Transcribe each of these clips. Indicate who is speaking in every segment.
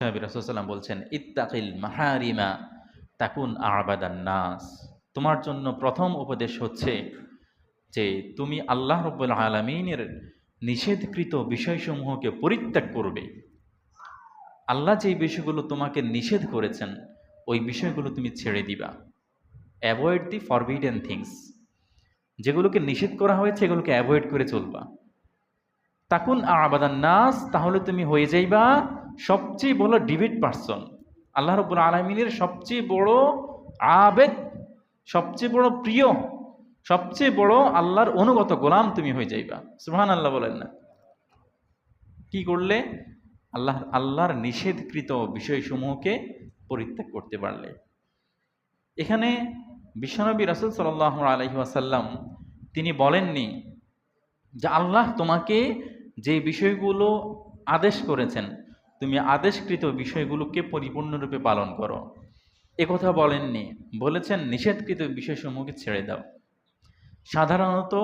Speaker 1: রাসূলুল্লাহ বলছেন, ইত্তাকিল মাহারিমা তাকুন আবাদান নাস। তোমার জন্য প্রথম উপদেশ হচ্ছে যে, তুমি আল্লাহ রব্বুল আলমিনের নিষেধকৃত বিষয়সমূহকে পরিত্যাগ করবে। আল্লাহ যেই বিষয়গুলো তোমাকে নিষেধ করেছেন, ওই বিষয়গুলো তুমি ছেড়ে দিবা। অ্যাভয়েড দি ফরবিডেন থিংস যেগুলোকে নিষেধ করা হয়েছে, এগুলোকে অ্যাভয়েড করে চলবা। তাকুন আবাদান নাস, তাহলে তুমি হয়ে যাইবা সবচেয়ে বড় ডিবেট পার্সন। আল্লাহ রব্বুল আলমিনের সবচেয়ে বড় আবেদ, সবচেয়ে বড় প্রিয়, সবচেয়ে বড় আল্লাহর অনুগত গোলাম তুমি হয়ে যাইবা। সুহান আল্লাহ বলেন না। কি করলে? আল্লাহ আল্লাহর নিষেধকৃত বিষয়সমূহকে পরিত্যাগ করতে পারলে। এখানে বিশ্বনবী রাসুল সাল্লাহ আলহি আসাল্লাম তিনি বলেননি যে আল্লাহ তোমাকে যে বিষয়গুলো আদেশ করেছেন তুমি আদেশকৃত বিষয়গুলোকে পরিপূর্ণরূপে পালন করো। কথা বলেননি। বলেছেন, নিষেধকৃত বিষয়সমূহকে ছেড়ে দাও। সাধারণত,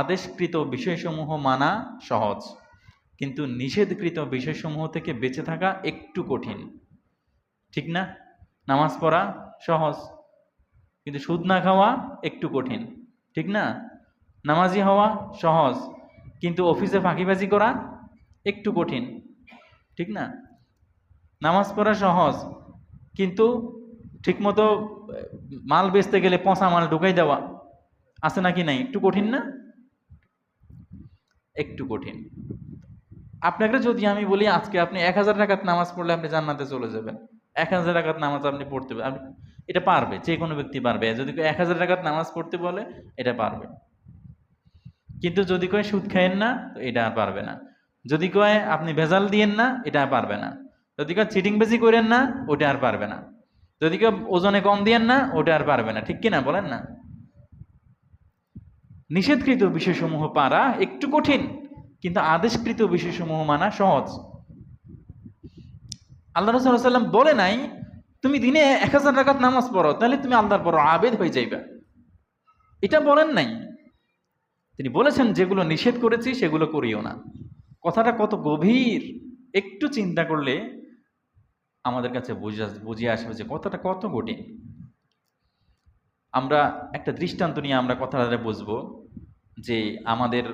Speaker 1: আদেশকৃত বিষয়সমূহ মানা সহজ, কিন্তু নিষেধকৃত বিষয়সমূহ থেকে বেঁচে থাকা একটু কঠিন। ঠিক না? নামাজ পড়া সহজ, কিন্তু সুদ না খাওয়া একটু কঠিন। ঠিক না? নামাজি হওয়া সহজ, কিন্তু অফিসে ফাঁকিবাজি করা একটু কঠিন। ঠিক না? নামাজ পড়া সহজ, কিন্তু ঠিকমতো মাল বেচতে গেলে পচা মাল ঢুকাই দেওয়া আছে নাকি নাই? একটু কঠিন না? একটু কঠিন। আপনাকে যদি আমি বলি, আজকে আপনি এক হাজার টাকার নামাজ পড়লে আপনি জান্নাতে চলে যাবেন। এক হাজার টাকার নামাজ আপনি পড়তে আপনি, এটা পারবে, যে কোনো ব্যক্তি পারবে। যদি এক হাজার টাকার নামাজ পড়তে বলে, এটা পারবে। কিন্তু যদি কয় সুদ খায়েন না, তো এটা আর পারবে না। যদি কয়, আপনি ভেজাল দিয়েন না, এটা আর পারবে না। যদি কয়, চিটিং বেশি করেন না, ওটা আর পারবে না। যদি কেউ ওজনে কম দিয়েন না, ওটা আর পারবে না। ঠিক কিনা, বলেন না? নিষেধকৃত বিষয়সমূহ পারা একটু কঠিন, কিন্তু আদেশকৃত বিষয়সমূহ মানা সহজ। আল্লাহ রসুল্লাম বলে নাই, তুমি দিনে এক হাজার টাকার নামাজ পড়ো, তাহলে তুমি আল্লাহর বড় আবেদ হয়ে যাইবা। এটা বলেন নাই। তিনি বলেছেন, যেগুলো নিষেধ করেছি, সেগুলো করিও না। কথাটা কত গভীর? একটু চিন্তা করলে আমাদের কাছে বুঝে আসবে যে কথাটা কত কঠিন। আমরা একটা দৃষ্টান্ত নিয়ে আমরা কথাটা বুঝব যে আমাদের